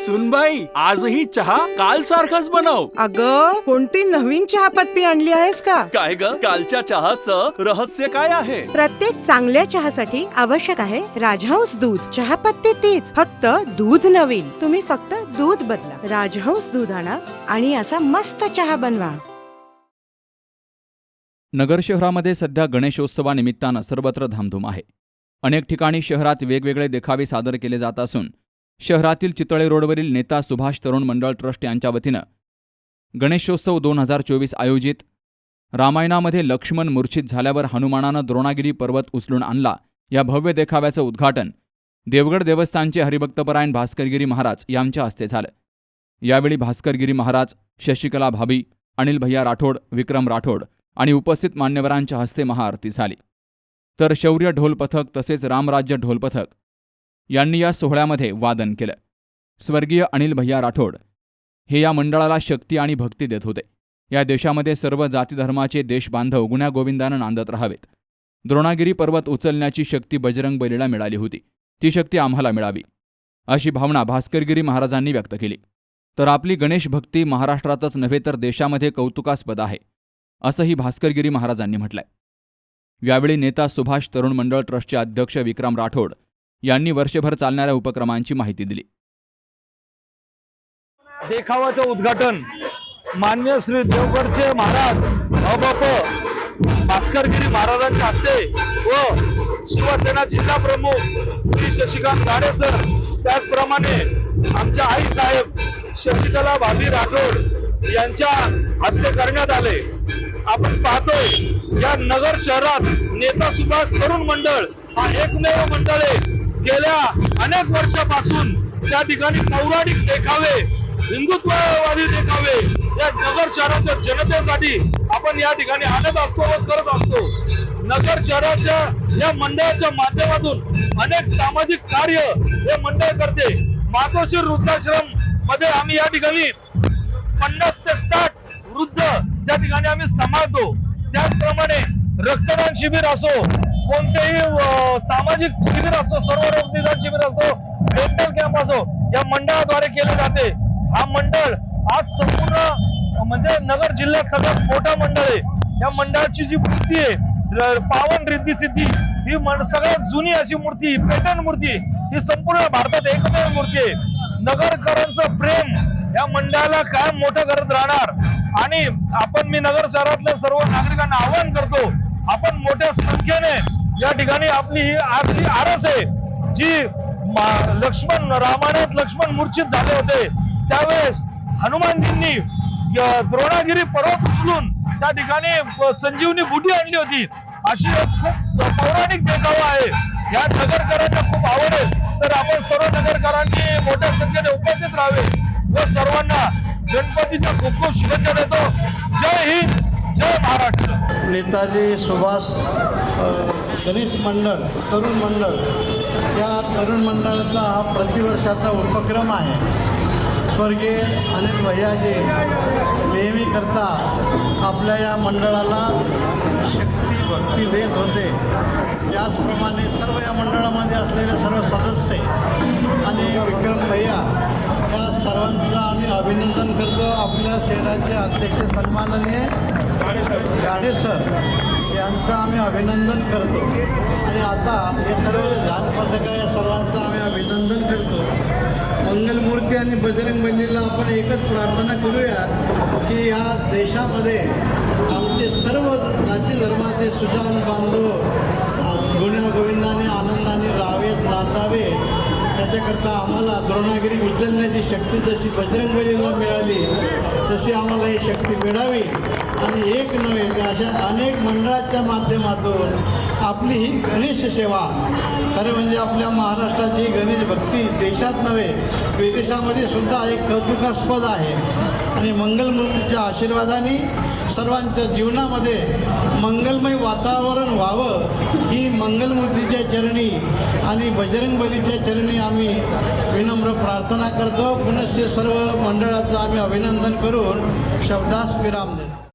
सुनबाई आजही चहा काल सारखाच बनव. अग कोणती नवीन चहापत्ती आणली आहेस का? काय ग? कालच्या चहाचं रहस्य काय आहे? प्रत्येक चांगल्या चहासाठी आवश्यक आहे राजहंस दूध. चहापत्ती तीच फक्त दूध नवीन. तुम्ही फक्त दूध बदला. राजहंस दूध आणा आणि असा मस्त चहा बनवा. नगर शहरामध्ये सध्या गणेशोत्सवानिमित्तानं सर्वत्र धामधूम आहे. अनेक ठिकाणी शहरात वेगवेगळे देखावे सादर केले जात असून शहरातील चितळे रोडवरील नेता सुभाष तरुण मंडळ ट्रस्ट यांच्या वतीनं गणेशोत्सव दोन हजार चोवीस आयोजित रामायणामध्ये लक्ष्मण मूर्छित झाल्यावर हनुमानानं द्रोणागिरी पर्वत उचलून आणला. या भव्य देखाव्याचं उद्घाटन देवगड देवस्थानचे हरिभक्तपरायण भास्करगिरी महाराज यांच्या हस्ते झालं. यावेळी भास्करगिरी महाराज शशिकला भाभी अनिल भैया राठोड विक्रम राठोड आणि उपस्थित मान्यवरांच्या हस्ते महाआरती झाली. तर शौर्य ढोल पथक तसेच रामराज्य ढोल पथक यांनी या सोहळ्यामध्ये वादन केलं. स्वर्गीय अनिल भैया राठोड हे या मंडळाला शक्ती आणि भक्ती देत होते. या देशामध्ये सर्व जातीधर्माचे देशबांधव गुण्यागोविंदानं नांदत राहावेत. द्रोणागिरी पर्वत उचलण्याची शक्ती बजरंग बलीला मिळाली होती. ती शक्ती आम्हाला मिळावी अशी भावना भास्करगिरी महाराजांनी व्यक्त केली. तर आपली गणेश भक्ती महाराष्ट्रातच नव्हे तर देशामध्ये कौतुकास्पद आहे असंही भास्करगिरी महाराजांनी म्हटलंय. यावेळी नेता सुभाष तरुण मंडळ ट्रस्टचे अध्यक्ष विक्रम राठोड यांनी वर्षभर चालणाऱ्या उपक्रमांची माहिती दिली. देखावाचं उद्घाटन. मान्य श्री देवगडचे महाराज अबाप भास्करगिरी महाराजांच्या हस्ते व शिवसेना जिल्हा प्रमुख श्री शशिकांत गाडे सर. त्याचप्रमाणे आमच्या आई साहेब शशिकला भाभी राठोड यांच्या हस्ते करण्यात आले. आपण पाहतोय या नगर शहरात नेता सुभाष तरुण मंडळ हा एकमेव मंडळ आहे. गेल्या अनेक वर्षापासून त्या ठिकाणी पौराणिक देखावे हिंदुत्ववादी देखावे या नगर शहराच्या जनतेसाठी आपण या ठिकाणी आणत असतो व करत असतो. नगर शहराच्या या मंडळाच्या माध्यमातून अनेक सामाजिक कार्य हे मंडळ करते. मातोश्री वृद्धाश्रममध्ये आम्ही या ठिकाणी पन्नास ते साठ वृद्ध त्या ठिकाणी आम्ही सांभाळतो. त्याचप्रमाणे रक्तदान शिबिर असो कोणतेही सामाजिक शिबिर असतो सर्व रोग निदान शिबिर असतो डेंटल कॅम्प असो या मंडळाद्वारे केले जाते. हा मंडळ आज संपूर्ण म्हणजे नगर जिल्ह्यात सगळ्यात मोठा मंडळ आहे. या मंडळाची जी मूर्ती आहे पावन रिद्धी सिद्धी ही सगळ्यात जुनी अशी मूर्ती पेटर्न मूर्ती ही संपूर्ण भारतात एकमेव मूर्ती आहे. नगरकरांचं प्रेम या मंडळाला कायम मोठं करत राहणार. आणि आपण मी नगर शहरातल्या सर्व नागरिकांना आवाहन करतो आपण मोठ्या संख्येने या ठिकाणी आपली ही आजची आरस आहे जी लक्ष्मण रामायणात लक्ष्मण मूर्छित झाले होते. त्यावेळेस हनुमानजींनी द्रोणागिरी पर्वत उचलून त्या ठिकाणी संजीवनी बुटी आणली होती. अशी एक खूप पौराणिक देखावा आहे. या नगरकरांना खूप आवड आहे. तर आपण सर्व नगरकरांनी मोठ्या संख्येने उपस्थित राहावे. व सर्वांना गणपतीच्या खूप खूप शुभेच्छा देतो. जय हिंद जय महाराष्ट्र. नेताजी सुभाष गणेश मंडळ तरुण मंडळ या तरुण मंडळाचा हा प्रतिवर्षाचा उपक्रम आहे. स्वर्गीय अनिल भैयाजी नेहमी करता आपल्या या मंडळाला शक्ती भक्ती देत होते. त्याचप्रमाणे सर्व या मंडळामध्ये असलेले सर्व सदस्य आणि विक्रम भैया या सर्वांचं आम्ही अभिनंदन करतो. आपल्या शहराचे अध्यक्ष सन्माननीय गाडे सर यांचं आम्ही अभिनंदन करतो. आणि आता हे सर्व झाल पथक या सर्वांचं आम्ही अभिनंदन करतो. मंगलमूर्ती आणि बजरंग बलीला आपण एकच प्रार्थना करूया की या देशामध्ये आमचे सर्व जाती धर्माचे सुजान बांधव गुण्या गोविंदाने आनंदाने रावेत नांदावे त्याच्याकरता आम्हाला द्रोणागिरी उचलण्याची शक्ती जशी बजरंगबलीला मिळाली तशी आम्हाला ही शक्ती मिळावी. आणि एक नव्हे तर अशा अनेक मंडळाच्या माध्यमातून आपली ही गणेश सेवा खरं म्हणजे आपल्या महाराष्ट्राची गणेश भक्ती देशात नव्हे विदेशामध्ये सुद्धा एक कौतुकास्पद आहे. आणि मंगलमूर्तीच्या आशीर्वादाने सर्वांच्या जीवनामध्ये मंगलमय वातावरण व्हावं ही मंगलमूर्तीच्या चरणी आणि बजरंग बलीच्या चरणी आम्ही विनम्र प्रार्थना करतो. पुनश्च सर्व मंडळाचं आम्ही अभिनंदन करून शब्दास विराम देतो.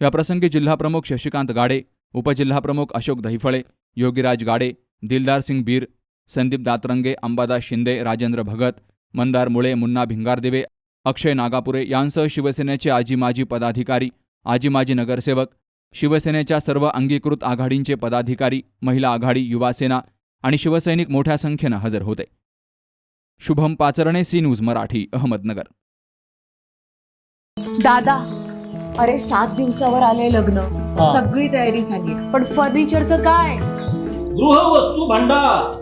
याप्रसंगी जिल्हाप्रमुख शशिकांत गाडे उपजिल्हाप्रमुख अशोक दहिफळे योगीराज गाडे दिलदार सिंग बीर संदीप दातरंगे अंबादास शिंदे राजेंद्र भगत मंदार मुळे मुन्ना भिंगारदिवे अक्षय नागापुरे यांसह शिवसेनेचे आजी माजी पदाधिकारी आजी माजी नगरसेवक शिवसेनेच्या सर्व अंगीकृत आघाडींचे पदाधिकारी महिला आघाडी युवासेना आणि शिवसैनिक मोठ्या संख्येनं हजर होते. Shubham Pacharne C News Marathi Ahmednagar. दादा अरे सात दिवसावर आले लग्न. सगळी तयारी झाली. पण फर्निचरचं काय? गृहवस्तू भांडार.